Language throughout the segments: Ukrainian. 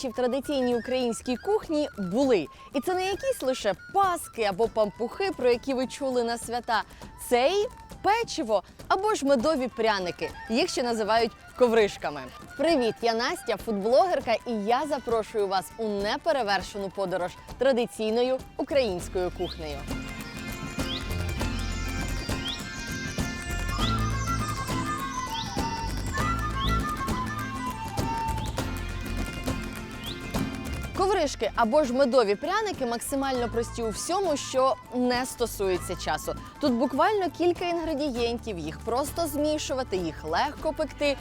солодощі в традиційній українській кухні були. І це не якісь лише паски або пампухи, про які ви чули на свята. Це й печиво або ж медові пряники. Їх ще називають ковришками. Привіт, я Настя, фудблогерка, і я запрошую вас у неперевершену подорож традиційною українською кухнею. Ковришки або ж медові пряники максимально прості у всьому, що не стосується часу. Тут буквально кілька інгредієнтів, їх просто змішувати, їх легко пекти.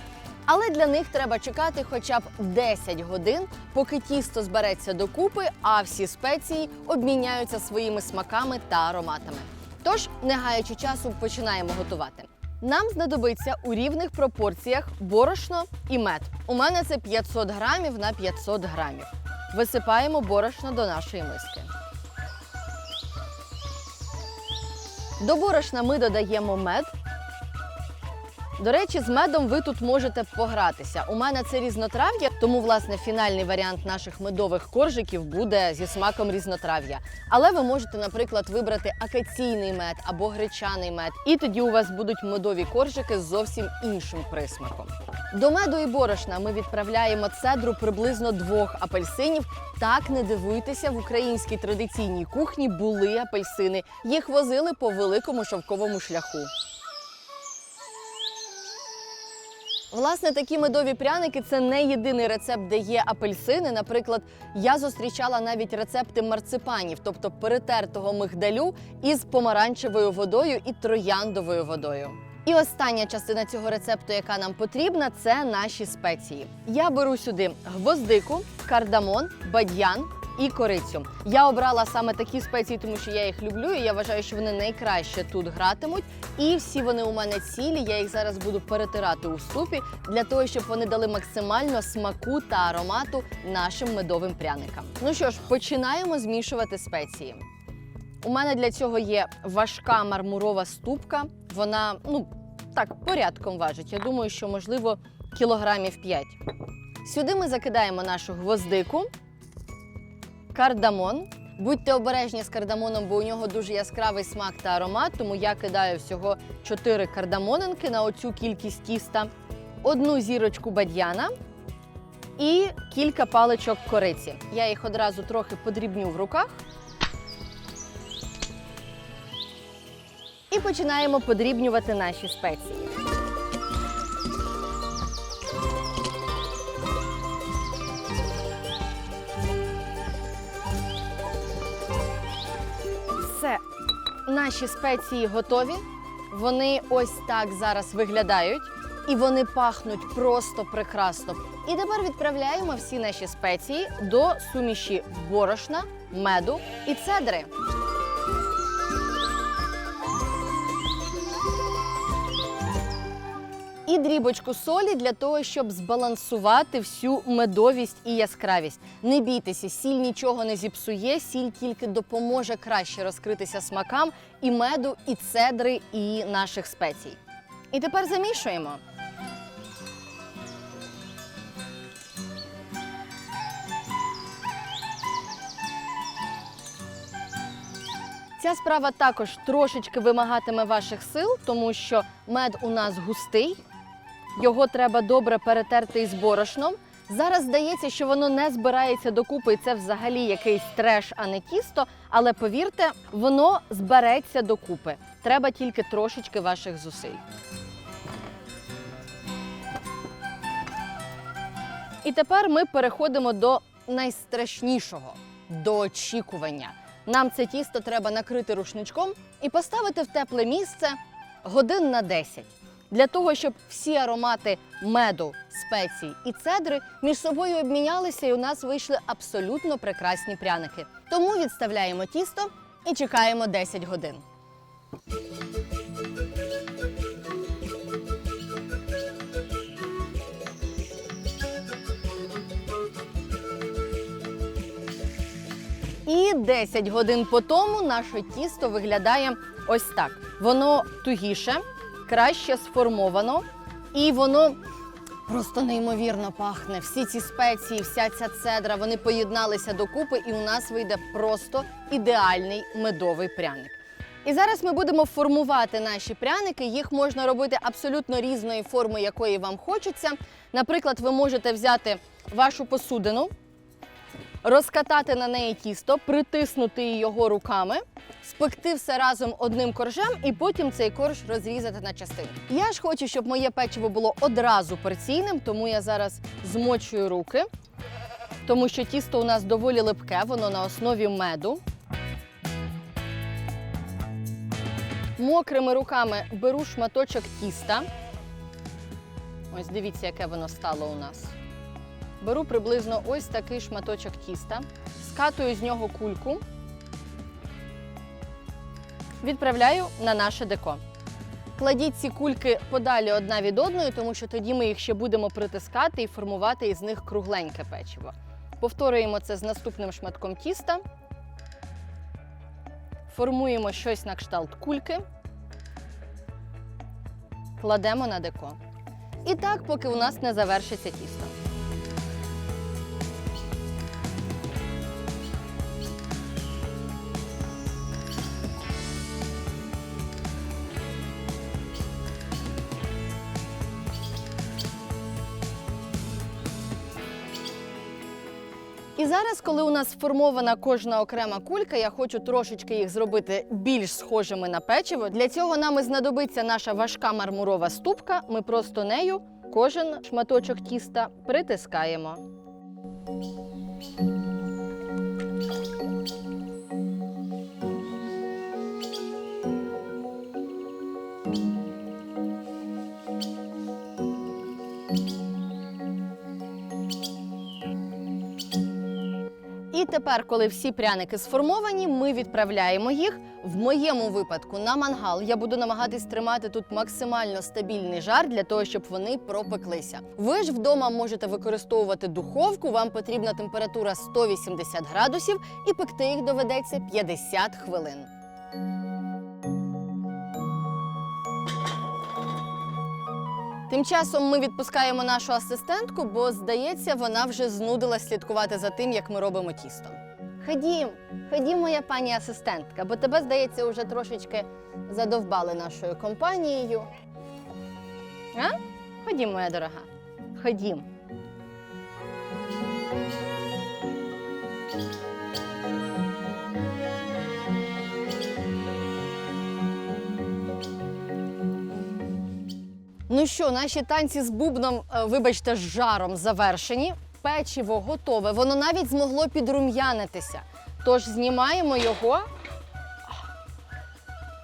Але для них треба чекати хоча б 10 годин, поки тісто збереться докупи, а всі спеції обміняються своїми смаками та ароматами. Тож, не гаючи часу, починаємо готувати. Нам знадобиться у рівних пропорціях борошно і мед. У мене це 500 грамів на 500 грамів. Висипаємо борошно до нашої миски. До борошна ми додаємо мед. До речі, з медом ви тут можете погратися. У мене це різнотрав'я, тому власне фінальний варіант наших медових коржиків буде зі смаком різнотрав'я. Але ви можете, наприклад, вибрати акаційний мед або гречаний мед, і тоді у вас будуть медові коржики з зовсім іншим присмаком. До меду і борошна ми відправляємо цедру приблизно двох апельсинів. Так не дивуйтеся, в українській традиційній кухні були апельсини. Їх возили по великому шовковому шляху. Власне, такі медові пряники це не єдиний рецепт, де є апельсини. Наприклад, я зустрічала навіть рецепти марципанів, тобто перетертого мигдалю із помаранчевою водою і трояндовою водою. І остання частина цього рецепту, яка нам потрібна, це наші спеції. Я беру сюди гвоздику, кардамон, бадьян і корицю. Я обрала саме такі спеції, тому що я їх люблю. і Я вважаю, що вони найкраще тут гратимуть. І всі вони у мене цілі. Я їх зараз буду перетирати у супі для того, щоб вони дали максимально смаку та аромату нашим медовим пряникам. Ну що ж, починаємо змішувати спеції. У мене для цього є важка мармурова ступка. Вона, ну так, порядком важить. Я думаю, що можливо кілограмів 5. Сюди ми закидаємо нашу гвоздику, кардамон. Будьте обережні з кардамоном, бо у нього дуже яскравий смак та аромат, тому я кидаю всього 4 кардамонинки на оцю кількість тіста, одну зірочку бадьяна і кілька паличок кориці. Я їх одразу трохи подрібню в руках. І починаємо подрібнювати наші спеції. Все, наші спеції готові. Вони ось так зараз виглядають. І вони пахнуть просто прекрасно. І тепер відправляємо всі наші спеції до суміші борошна, меду і цедри. Дрібочку солі для того, щоб збалансувати всю медовість і яскравість. Не бійтеся, сіль нічого не зіпсує, сіль тільки допоможе краще розкритися смакам і меду, і цедри, і наших спецій. І тепер замішуємо. Ця справа також трошечки вимагатиме ваших сил, тому що мед у нас густий, його треба добре перетерти із борошном. Зараз здається, що воно не збирається докупи, і це взагалі якийсь треш, а не тісто. Але повірте, воно збереться докупи. Треба тільки трошечки ваших зусиль. І тепер ми переходимо до найстрашнішого до очікування. Нам це тісто треба накрити рушничком і поставити в тепле місце годин на 10. Для того, щоб всі аромати меду, спецій і цедри між собою обмінялися, і у нас вийшли абсолютно прекрасні пряники. Тому відставляємо тісто і чекаємо 10 годин. І 10 годин по тому наше тісто виглядає ось так. Воно тугіше, краще сформовано, і воно Просто неймовірно пахне. Всі ці спеції, вся ця цедра, вони поєдналися докупи, і у нас вийде просто ідеальний медовий пряник. І зараз ми будемо формувати наші пряники. Їх можна робити абсолютно різної форми, якої вам хочеться. Наприклад, ви можете взяти вашу посудину, розкатати на неї тісто, притиснути його руками, спекти все разом одним коржем і потім цей корж розрізати на частини. Я ж хочу, щоб моє печиво було одразу порційним, тому я зараз змочую руки, тому що тісто у нас доволі липке, воно на основі меду. Мокрими руками беру шматочок тіста. Ось дивіться, яке воно стало у нас. Беру приблизно ось такий шматочок тіста, скатую з нього кульку, відправляю на наше деко. Кладіть ці кульки подалі одна від одної, тому що тоді ми їх ще будемо притискати і формувати із них кругленьке печиво. Повторюємо це з наступним шматком тіста. Формуємо щось на кшталт кульки, кладемо на деко. І так, поки у нас не завершиться тісто. І зараз, коли у нас сформована кожна окрема кулька, я хочу трошечки їх зробити більш схожими на печиво. Для цього нам і знадобиться наша важка мармурова ступка. Ми просто нею кожен шматочок тіста притискаємо. Тепер, коли всі пряники сформовані, ми відправляємо їх. В моєму випадку на мангал я буду намагатись тримати тут максимально стабільний жар для того, щоб вони пропеклися. Ви ж вдома можете використовувати духовку. Вам потрібна температура 180 градусів, і пекти їх доведеться 50 хвилин. Тим часом ми відпускаємо нашу асистентку, бо здається, вона вже знудила слідкувати за тим, як ми робимо тісто. Ходім, ходім, моя пані асистентка, бо тебе, здається, вже трошечки задовбали нашою компанією. А? Ходім, моя дорога. Ходім. Ну що, наші танці з бубном, е, вибачте, з жаром завершені. Печиво готове, воно навіть змогло підрум'янитися. Тож знімаємо його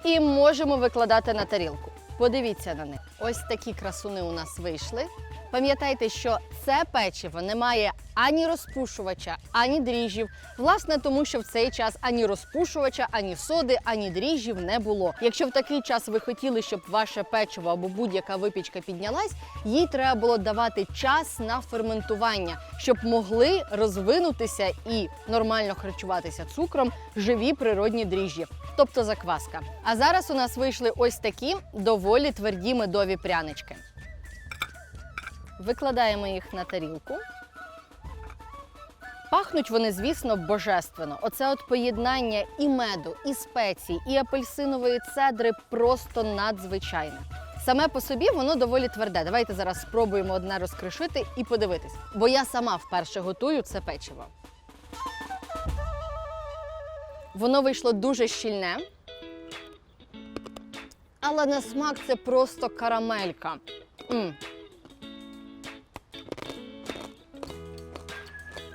і можемо викладати на тарілку. Подивіться на них. Ось такі красуни у нас вийшли. Пам'ятайте, що це печиво не має ані розпушувача, ані дріжджів. Власне, тому що в цей час ані розпушувача, ані соди, ані дріжджів не було. Якщо в такий час ви хотіли, щоб ваше печиво або будь-яка випічка піднялась, їй треба було давати час на ферментування, щоб могли розвинутися і нормально харчуватися цукром живі природні дріжджі, тобто закваска. А зараз у нас вийшли ось такі доволі тверді медові прянички. Викладаємо їх на тарілку. Пахнуть вони, звісно, божественно. Оце от поєднання і меду, і спецій, і апельсинової цедри просто надзвичайне. Саме по собі воно доволі тверде. Давайте зараз спробуємо одне розкришити і подивитись. Бо я сама вперше готую це печиво. Воно вийшло дуже щільне. Але на смак це просто карамелька. М.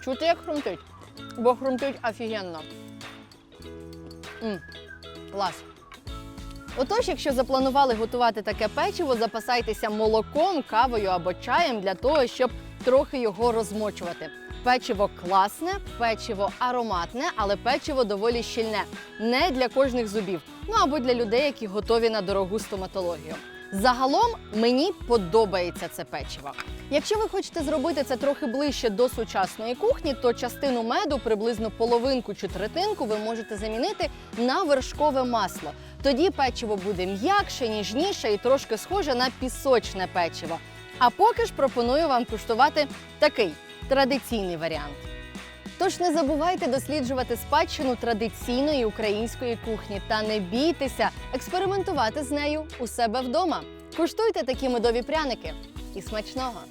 Чути, як хрумтить? Бо хрумтить офігенно. М, Клас. Отож, якщо запланували готувати таке печиво, запасайтеся молоком, кавою або чаєм для того, щоб трохи його розмочувати. Печиво класне, печиво ароматне, але печиво доволі щільне. Не для кожних зубів, ну або для людей, які готові на дорогу стоматологію. Загалом мені подобається це печиво. Якщо ви хочете зробити це трохи ближче до сучасної кухні, то частину меду, приблизно половинку чи третинку, ви можете замінити на вершкове масло. Тоді печиво буде м'якше, ніжніше і трошки схоже на пісочне печиво. А поки ж пропоную вам куштувати такий традиційний варіант. Тож не забувайте досліджувати спадщину традиційної української кухні та не бійтеся експериментувати з нею у себе вдома. Куштуйте такі медові пряники і смачного!